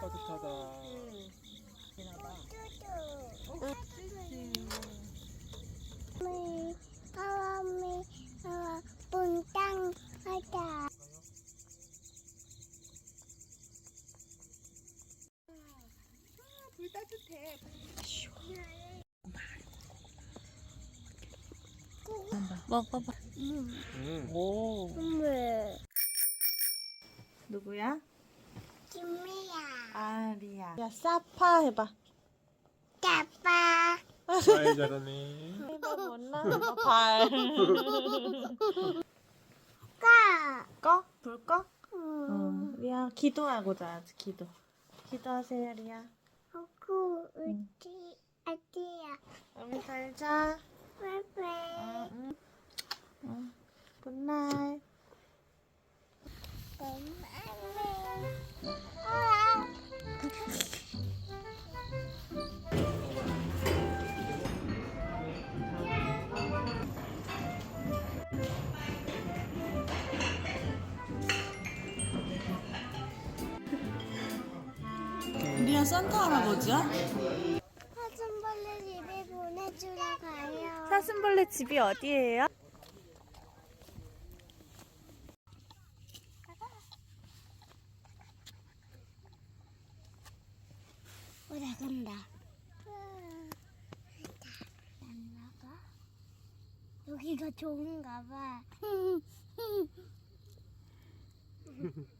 따뜻하다. 바람이 분당 하자. 먹어봐. 음. 음. 오. 음. 누구야? 김미. 아 리아. 야 사파 해봐. 아빠. 잘 자라네. 해봐 못나? 해봐 발. 까. 꺼? 불 꺼? 음. 응. 리아 기도하고 자야지 기도. 기도하세요 리아. 하고 우지 아디야. 우리 잘 자. 빠이빠이. 응. 응. 굿나 리아 산타 할아버지야? 사슴벌레 집에 보내주러 가요. 사슴벌레 집이 어디예요? 어, 나간다. 나가? 여기가 좋은가 봐.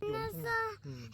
네, 음. 음.